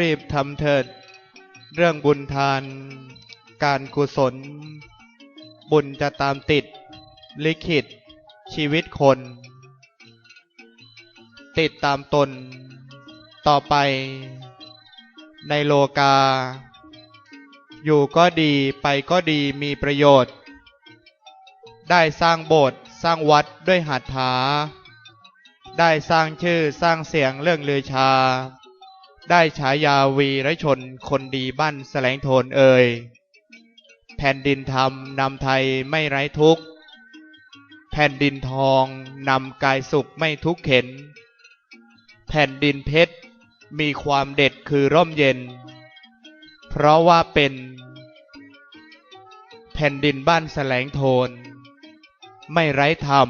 รีบทำเถิด เรื่องบุญทาน การกุศล บุญจะตามติด ลิขิต ชีวิตคน ติดตามตน ต่อไป ในโลกา อยู่ก็ดีไปก็ดีมีประโยชน์ ได้สร้างโบสถ์สร้างวัดด้วยหัตถาได้สร้างชื่อสร้างเสียงเรื่องลือชา ได้ฉายาวีรชนคนดีบ้านแสลงโทนเอ่ย แผ่นดินธรรมนำไทยไม่ไร้ทุกข์ แผ่นดินทองนำกายสุขไม่ทุกข์เข็น แผ่นดินเพชรมีความเด็ดคือร่มเย็น เพราะว่าเป็น แผ่นดินบ้านแสลงโทน ไม่ไร้ธรรม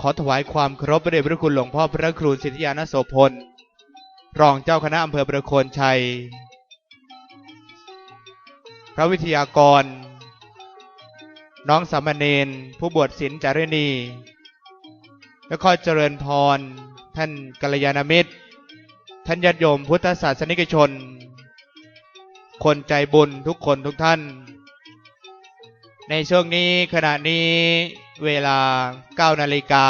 ขอถวายความเคารพพระเดชพระคุณหลวงพ่อพระครูสิทธิยานโสพล รองเจ้าคณะอำเภอประโคนชัย พระวิทยากร น้องสามเณรผู้บวชศิลจารณี และข้อเจริญพร ท่านกัลยาณมิตร ท่านญาติโยมพุทธศาสนิกชน คนใจบุญทุกคนทุกท่าน ในช่วงนี้ขณะนี้เวลา 9 นาฬิกา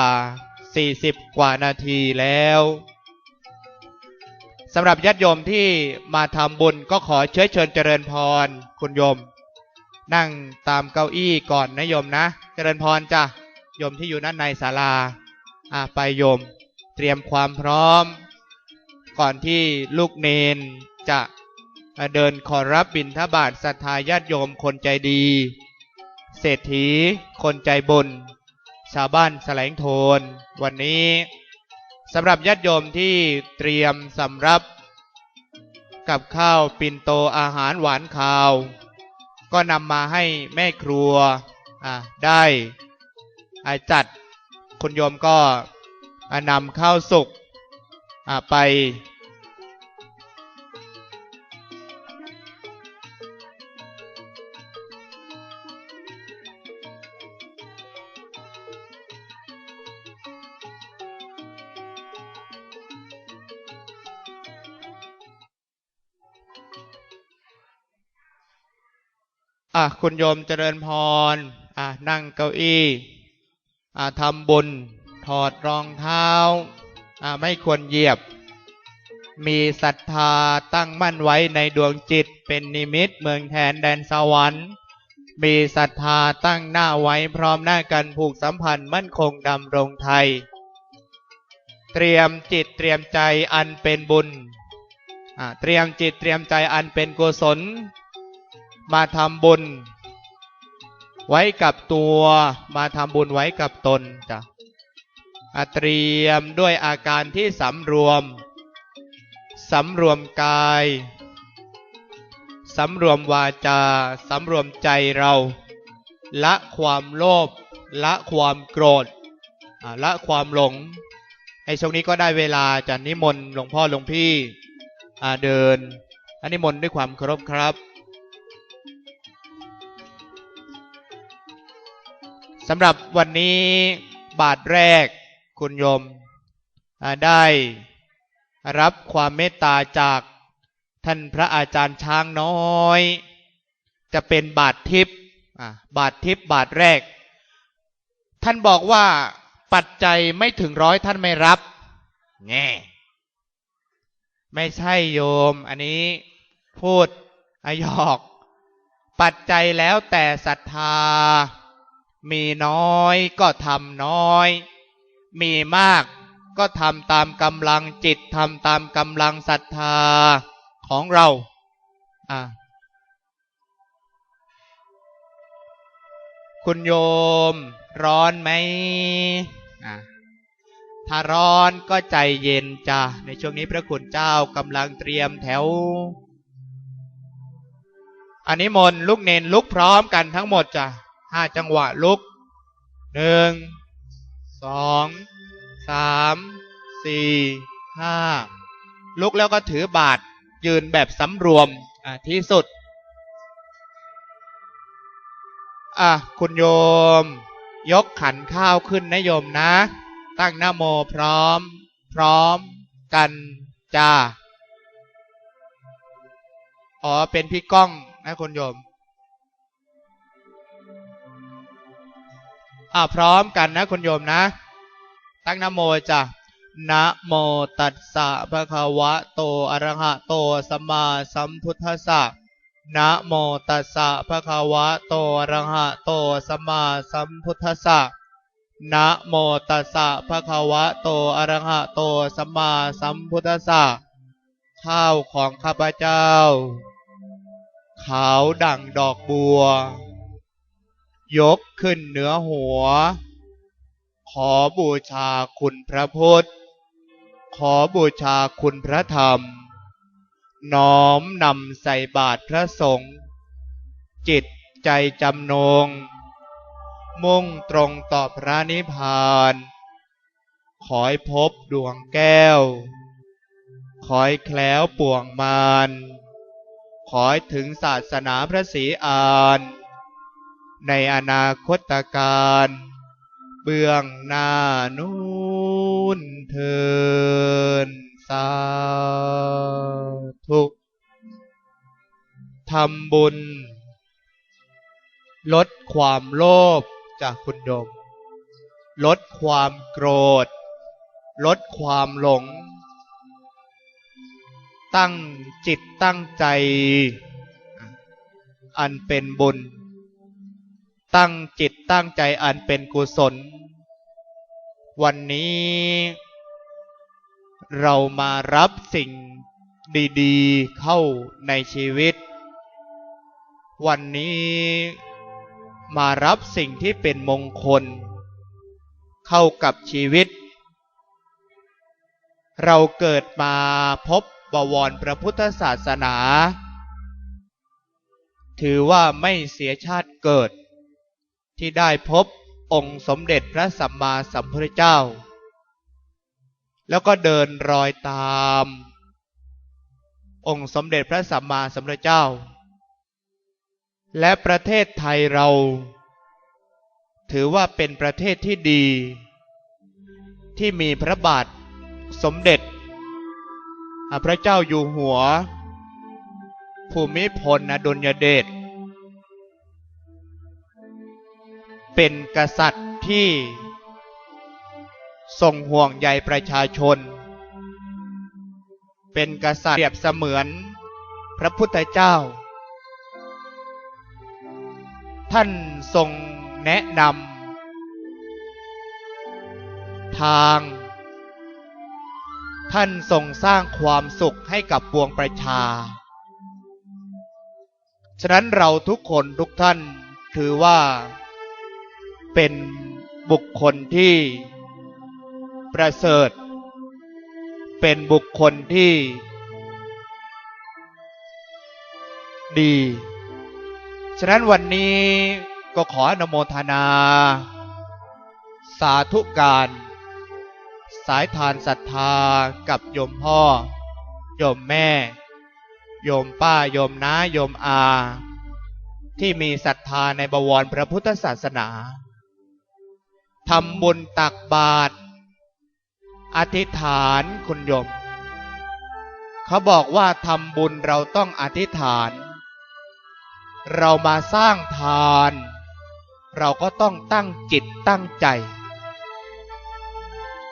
40 กว่านาทีแล้ว สำหรับญาติโยมที่มาทำบุญก็ขอเชื้อเชิญเจริญพรคุณโยม นั่งตามเก้าอี้ก่อนนะโยมนะ เจริญพรจ้ะโยมที่อยู่ด้านในศาลาอะไปโยม เตรียมความพร้อม ก่อนที่ลูกเนนจะเดินขอรับบิณฑบาตศรัทธาญาติโยมคนใจดี เศรษฐีคนใจบุญชาวบ้านแสลงโทน วันนี้ สำหรับญาติโยมที่เตรียมสำรับกับข้าวปิ่นโตอาหารหวานข้าว ก็นำมาให้แม่ครัวอะได้อจัดคุณโยมก็นำข้าวสุกอะไป อะคุณโยมเจริญพรอะนั่งเก้าอี้อะทำบุญ ถอดรองเท้าอะไม่ควรเหยียบ มีศรัทธาตั้งมั่นไว้ในดวงจิตเป็นนิมิตเมืองแทนแดนสวรรค์ มีศรัทธาตั้งหน้าไว้พร้อมหน้ากันผูกสัมพันธ์มั่นคงดำรงไทย เตรียมจิตเตรียมใจอันเป็นบุญอะเตรียมจิตเตรียมใจอันเป็นกุศล มาทำบุญ ไว้กับตัวมาทำบุญไว้กับตนจ้ะอะเตรียมด้วยอาการที่สำรวมสำรวมกายสำรวมวาจาสำรวมใจเรา ละความโลภละความโกรธละความหลงในช่วงนี้ก็ได้เวลาจะนิมนต์หลวงพ่อหลวงพี่เดินอันนิมนต์ด้วยความเคารพครับ สำหรับวันนี้บาทแรกคุณโยมได้รับความเมตตาจากท่านพระอาจารย์ช้างน้อย จะเป็นบาททิพย์อ่าบาททิพย์บาทแรก ท่านบอกว่าปัจจัยไม่ถึงร้อยท่านไม่รับแง่ไม่ใช่โยม อันนี้พูดอยอก ปัจจัยแล้วแต่ศรัทธา มีน้อยก็ทำน้อย มีมากก็ทำตามกำลังจิตทำตามกำลังศรัทธาของเราอะคุณโยมร้อนไหมอะถ้าร้อนก็ใจเย็นจ้ะในช่วงนี้พระคุณเจ้ากำลังเตรียมแถวอันนี้มนต์ลูกเนนลุกพร้อมกันทั้งหมดจ้ะ ห้าจังหวะลุกหนึ่งสองสามสี่ห้าลุกแล้วก็ถือบาทยืนแบบสำรวมที่สุด อะ คุณโยม ยกขันข้าวขึ้นนะโยมนะ ตั้งหนะโมพร้อม พร้อม กันจ้าอ๋อ เป็นพี่ก้องนะคุณโยม อ่าพร้อมกันนะคุณโยมนะ ตั้งนโมจ้ะนะโมตัสสะภะคะวะโตอะระหะโตสัมมาสัมพุทธัสสะนะโมตัสสะภะคะวะโตอะระหะโตสัมมาสัมพุทธัสสะนะโมตัสสะภะคะวะโตอะระหะโตสัมมาสัมพุทธัสสะข้าวของข้าพเจ้า ขาวดั่งดอกบัว ยกขึ้นเหนือหัว ขอบูชาคุณพระพุทธ ขอบูชาคุณพระธรรม น้อมนำใส่บาตรพระสงฆ์จิตใจจำนง มุ่งตรงต่อพระนิพพาน ขอให้พบดวงแก้ว ขอให้แคล้วป่วงมารขอให้ถึงศาสนาพระศรีอาน ในอนาคตการเบื้องหน้านู้นเทินสาธุทำบุญ ลดความโลภจากคุณโยมลดความโกรธ ลดความหลง ตั้งจิตตั้งใจ อันเป็นบุญ ตั้งจิตตั้งใจอันเป็นกุศล วันนี้ เรามารับสิ่งดีๆเข้าในชีวิต วันนี้มารับสิ่งที่เป็นมงคล เข้ากับชีวิต เราเกิดมาพบบวรพระพุทธศาสนา ถือว่าไม่เสียชาติเกิด ที่ได้พบองค์สมเด็จพระสัมมาสัมพุทธเจ้า แล้วก็เดินรอยตาม องค์สมเด็จพระสัมมาสัมพุทธเจ้า และประเทศไทยเรา ถือว่าเป็นประเทศที่ดี ที่มีพระบาทสมเด็จ พระเจ้าอยู่หัว ภูมิพลอดุลยเดช เป็นกษัตริย์ที่ทรงห่วงใยประชาชน เป็นกษัตริย์เปรียบเสมือนพระพุทธเจ้า ท่านทรงแนะนำทาง ท่านทรงสร้างความสุขให้กับปวงประชา ฉะนั้นเราทุกคนทุกท่านถือว่า เป็นบุคคลที่ประเสริฐ เป็นบุคคลที่ ดี ฉะนั้นวันนี้ก็ขออนโมทนา สาธุการ สายทานศรัทธากับโยมพ่อ โยมแม่ โยมป้า โยมน้า โยมอา ที่มีศรัทธาในบวรพระพุทธศาสนา ทำบุญตักบาตรอธิษฐานคุณโยม เขาบอกว่าทำบุญเราต้องอธิษฐาน เรามาสร้างทาน เราก็ต้องตั้งจิตตั้งใจ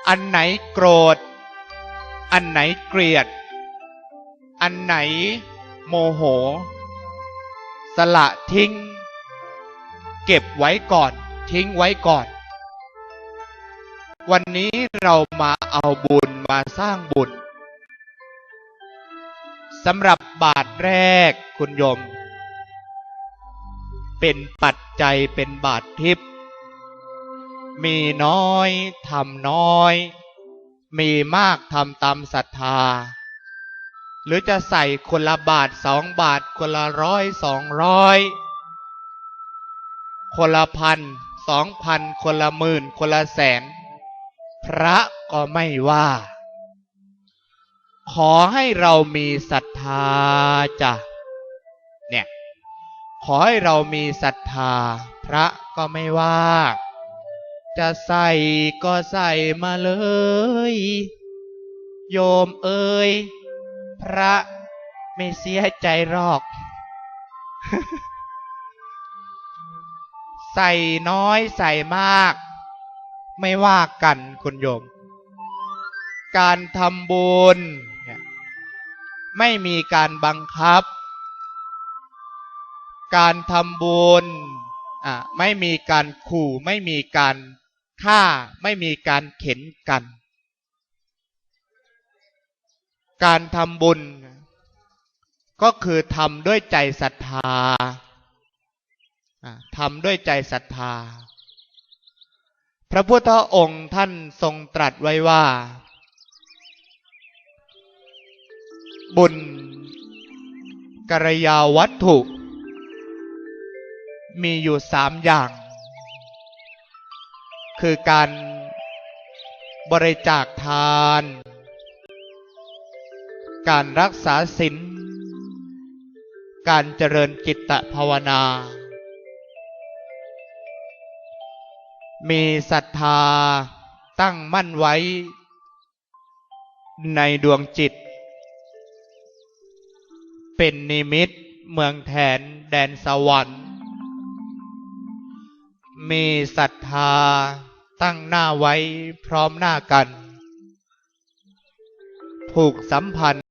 อันไหนโกรธ อันไหนเกลียด อันไหนโมโห สละทิ้ง เก็บไว้ก่อน ทิ้งไว้ก่อน วันนี้เรามาเอาบุญมาสร้างบุญสำหรับบาทแรกคุณโยม เป็นปัจจัยเป็นบาททิพย์มีน้อยทำน้อย มีมากทำตามศรัทธา หรือจะใส่คนละบาทสองบาทคนละร้อยสองร้อยคนละพันสองพันคนละหมื่นคนละแสน พระก็ไม่ว่า ขอให้เรามีศรัทธาจ้ะเนี่ยขอให้เรามีศรัทธา พระก็ไม่ว่า จะใส่ก็ใส่มาเลย โยมเอ่ยพระไม่เสียใจหรอก ใส่น้อยใส่มาก ไม่ว่ากันคุณโยม การทำบุญไม่มีการบังคับ การทำบุญไม่มีการขู่ไม่มีการฆ่าไม่มีการเข็นกัน การทำบุญ ก็คือทำด้วยใจศรัทธาทำด้วยใจศรัทธา พระพุทธองค์ท่านทรงตรัสไว้ว่า บุญกรยาวัตถุ มีอยู่สามอย่าง คือการบริจาคทาน การรักษาศีลการเจริญจิตภาวนา มีศรัทธาตั้งมั่นไว้ในดวงจิต เป็นนิมิตเมืองแทนแดนสวรรค์ มีศรัทธาตั้งหน้าไว้พร้อมหน้ากัน ผูกสัมพันธ์